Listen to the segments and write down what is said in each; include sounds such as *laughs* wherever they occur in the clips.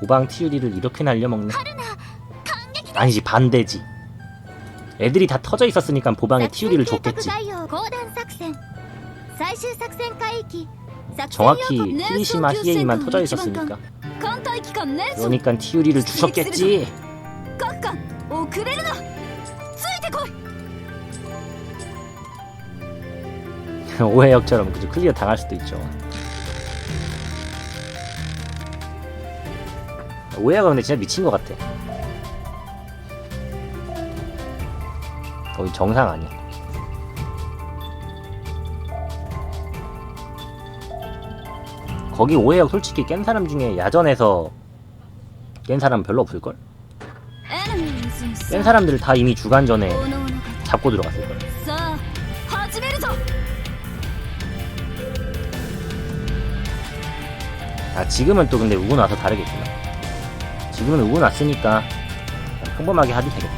고방 티유리를 이렇게 날려먹네. 아니지 반대지. 애들이 다 터져 있었으니까 보방에 티유리를 줬겠지. 정확히 히리시마 히에이만 터져 있었으니까. 그러니까 티유리를 주셨겠지. *laughs* 오해역처럼 그저 클리어 당할 수도 있죠. 오해가 근데 진짜 미친 것 같아. 거의 정상 아니야. 거기 오해역 솔직히 깬 사람 중에 야전에서 깬 사람 별로 없을걸? 깬 사람들 다 이미 주간전에 잡고 들어갔을걸? 아 지금은 또 근데 우고 나서 다르겠구나 지금은 오고 났으니까 평범하게 하도 되겠다.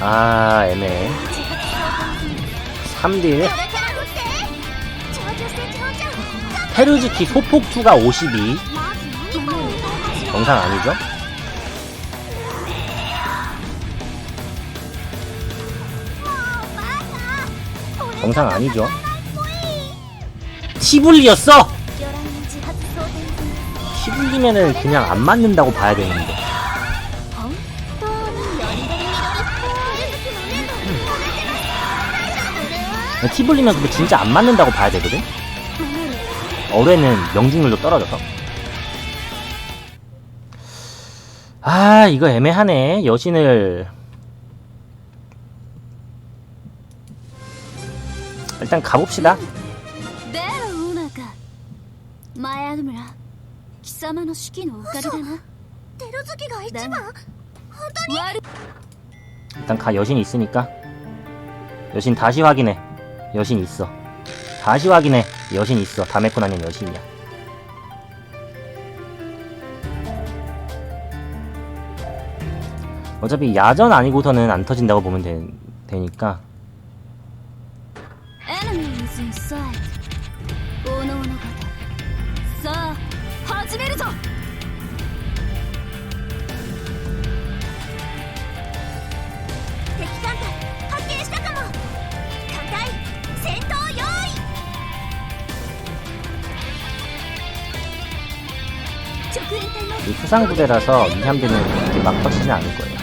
아, 애매해. 3대1. 페르지키 소폭투가 52. 정상 아니죠? 정상 아니죠? 티블리였어? 티블리면은 그냥 안 맞는다고 봐야 되는데. 티블리면 그거 진짜 안 맞는다고 봐야 되거든? 어뢰는 명중률도 떨어져서. 아, 이거 애매하네. 여신을 일단 가봅시다. 일단 가 여신이 있으니까. 여신 다시 확인해. 여신 있어. 다시 확인해. 여신 있어. 다메코나는 여신이야. 어차피 야전 아니고서는 안 터진다고 보면 되, 되니까. 수상부대라서 위함대는 그렇게 막 터지진 않을 거예요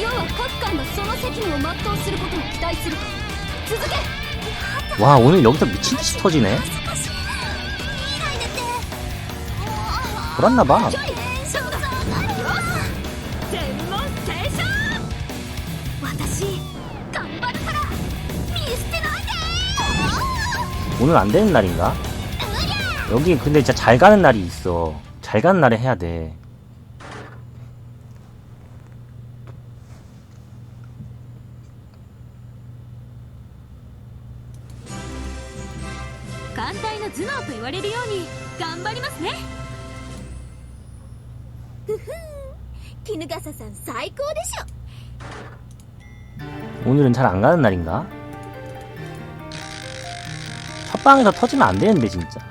要は各艦がその責務を全うすることを期待する続け 와 오늘 여기서 미친듯이 터지네 少しいいライネって 돌았나봐 距離そうだなるよ全問正勝私頑張るから見捨てないで 오늘 안 되는 날인가? 여기 근데 진짜 잘 가는 날이 있어. 잘 가는 날에 해야 돼. 오늘은 잘 안 가는 날인가? 첫 방에서 터지면 안 되는데 진짜.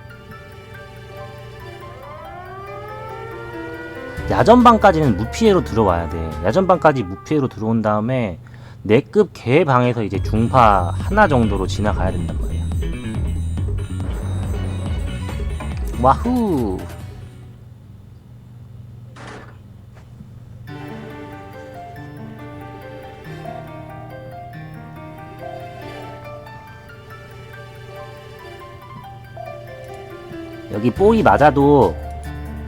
야전방까지는 무피해로 들어와야 돼. 야전방까지 무피해로 들어온 다음에 내급 개 방에서 이제 중파 하나 정도로 지나가야 된단 말이야. 와후. 여기 뽀이 맞아도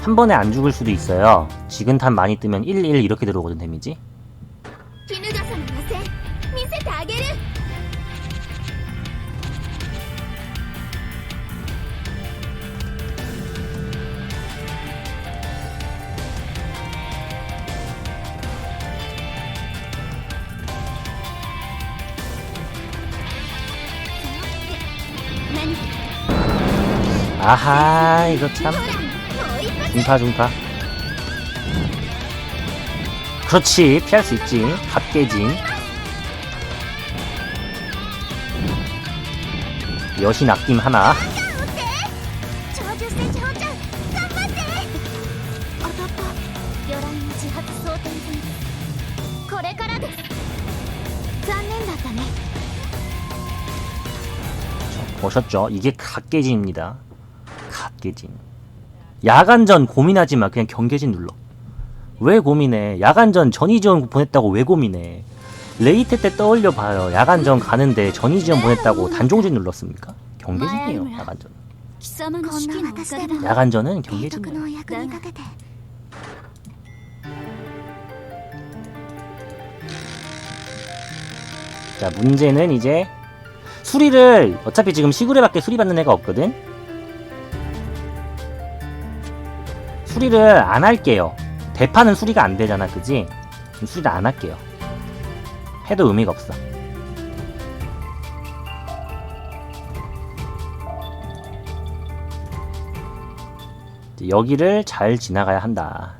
한 번에 안 죽을 수도 있어요. 지근탄 많이 뜨면 1, 1 이렇게 들어오거든, 데미지. 아하, 이거 참. 중타 중타 그렇지 피할 수 있지 갓깨진 여신 아낌 하나 보셨죠? 이게 갓깨진입니다. 갓깨진. 야간전 고민하지 마. 그냥 경계진 눌러. 왜 고민해? 야간전 전이지원 보냈다고 왜 고민해? 레이트 때 떠올려 봐요. 야간전 가는데 전이지원 보냈다고 단종진 눌렀습니까? 경계진이에요. 야간전. 야간전은 경계진이에요. 자 문제는 이제 수리를 어차피 지금 시구레밖에 수리받는 애가 없거든. 수리를 안 할게요. 대파는 수리가 안 되잖아, 그지? 수리를 안 할게요. 해도 의미가 없어. 여기를 잘 지나가야 한다.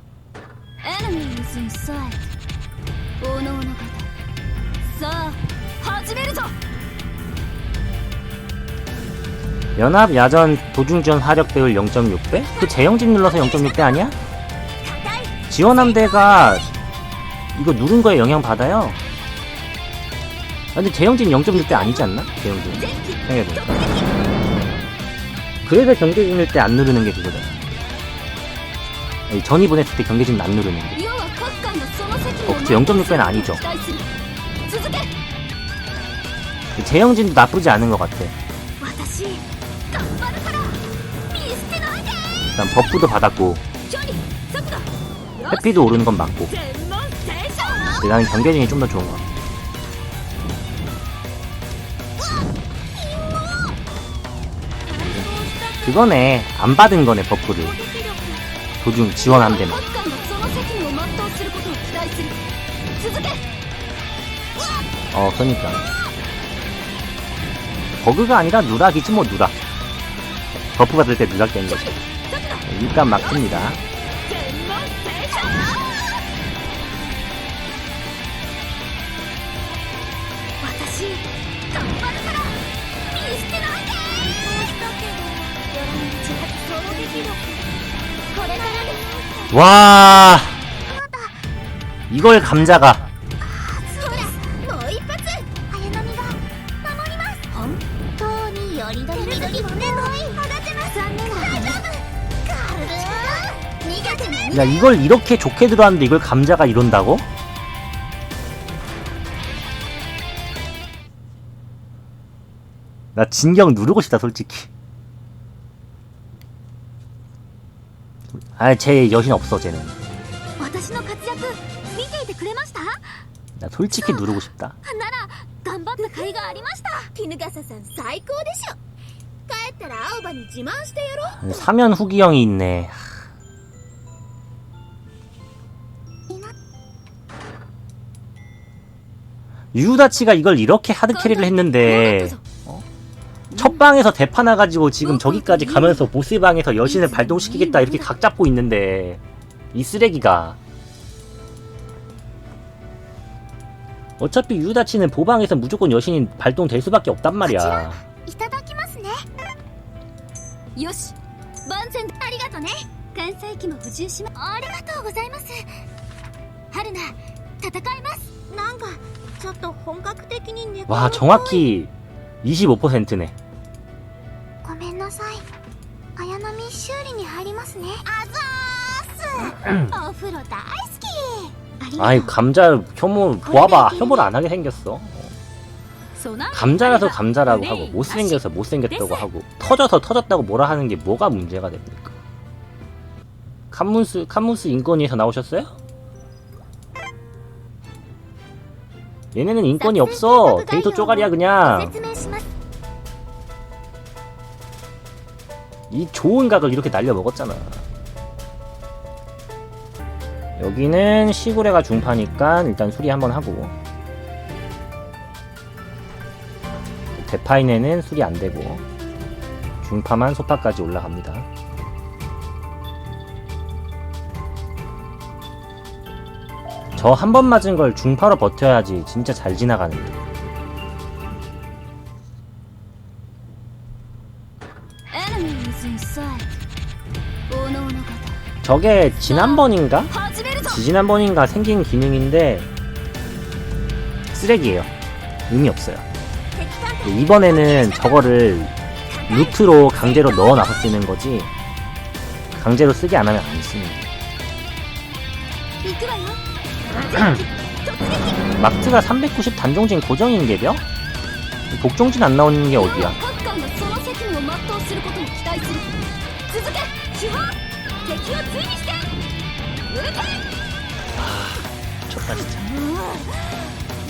연합 야전 도중전 화력 배율 0.6배? 그 재형집 눌러서 0.6배 아니야? 지원함대가 이거 누른 거에 영향받아요. 아, 근데 재형진 0.6대 아니지 않나? 재영진 생각해보니까 그래서 경계 중일 때 안 누르는 게 그거다 전이 보냈을 때 경계진 안 누르는 게 어, 그쵸 0.6배는 아니죠 재형진도 나쁘지 않은 것 같아 일단 버프도 받았고 해피도 오르는 건 맞고. 근데 나는 경계링이 좀 더 좋은 것 같아. 그거네. 안 받은 거네 버프를. 도중 지원 안 되면 어 그러니까. 버그가 아니라 누락이지 뭐 누락. 버프 받을 때 누락 되는 거지. 일단 막습니다. 와 이걸 감자가. 야 이걸 이렇게 좋게 들어왔는데 이걸 감자가 이런다고? 나 진경 누르고 싶다 솔직히. 아쟤 여신 없어 쟤는. 私の活躍見ていてくれました 나 솔직히 누르고 싶다. なら頑張った甲斐がありました衣笠さん最高でしょ帰 ったら青葉に自慢してやろう 사면 후기형이 있네. 유다치가 이걸 이렇게 하드 캐리를 했는데 첫 방에서 대파 나가지고 지금 저기까지 가면서 보스 방에서 여신을 발동시키겠다 이렇게 각 잡고 있는데 이 쓰레기가 어차피 유다치는 보방에서 무조건 여신이 발동될 수밖에 없단 말이야. いただきますねよし万全ありがとね関西機も補充しまありがとうございます春菜戦いますなんかちょっと本格的に猫 와 정확히 25%네. ごめんなさい綾波修理に入りますねあざーす*coughs* お風呂大好きありがとう 아이 감자 혐오 보아봐 혐오를 안 하게 생겼어. 감자라서 감자라고 하고 못생겨서 못생겼다고 하고 터져서 터졌다고 뭐라 하는 게 뭐가 문제가 됩니까? 칸문스 칸문스 인권위에서 나오셨어요? 얘네는 인권이 없어. 데이터 쪼가리야 그냥. 이 좋은 각을 이렇게 날려 먹었잖아. 여기는 시골에가 중파니까 일단 수리 한번 하고. 대파인에는 술이 안 되고 중파만 소파까지 올라갑니다. 저 한 번 맞은 걸 중파로 버텨야지 진짜 잘 지나가는데. 저게 지난번인가? 지난번인가 생긴 기능인데 쓰레기예요. 의미 없어요. 예, 이번에는 저거를 루트로 강제로 넣어놔서 쓰는 거지 강제로 쓰기 안 하면 안 쓰는 거야 *clears throat* 막트가 390 단종진 고정인 개벼? 복종진 안 나오는 게 어디야? 아, 좋다 진짜.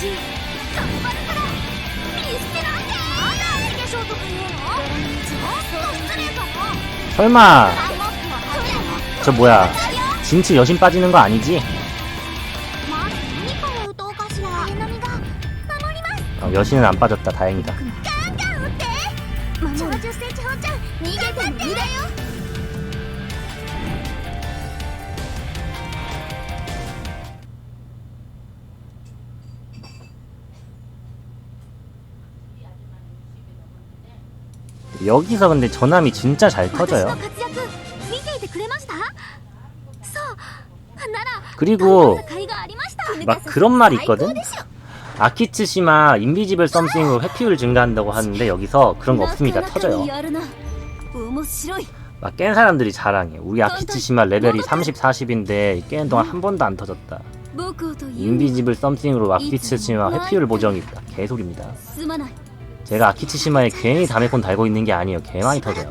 私頑張るから見捨てないでまだ相手衝突言うのちょっと失礼かも 설마 もっと 저 뭐야 진츠 여신 빠지는 거 아니지? ま何から撃とうかしら綾波が守ります 어, 여신은 안 빠졌다 다행이다 ガ 여기서 근데 전함이 진짜 잘 터져요. 그리고 막 그런 말이 있거든? 아키츠시마 인비지블 썸씽으로 회피율 증가한다고 하는데 여기서 그런 거 없습니다. 터져요. 막 깬 사람들이 자랑해. 우리 아키츠시마 레벨이 30, 40인데 깨는 동안 한 번도 안 터졌다. 인비지블 썸씽으로 아키츠시마 회피율 보정이 있다. 개소리입니다. 제가 아키츠시마에 괜히 다메콘 달고 있는 게 아니에요 개 많이 터져요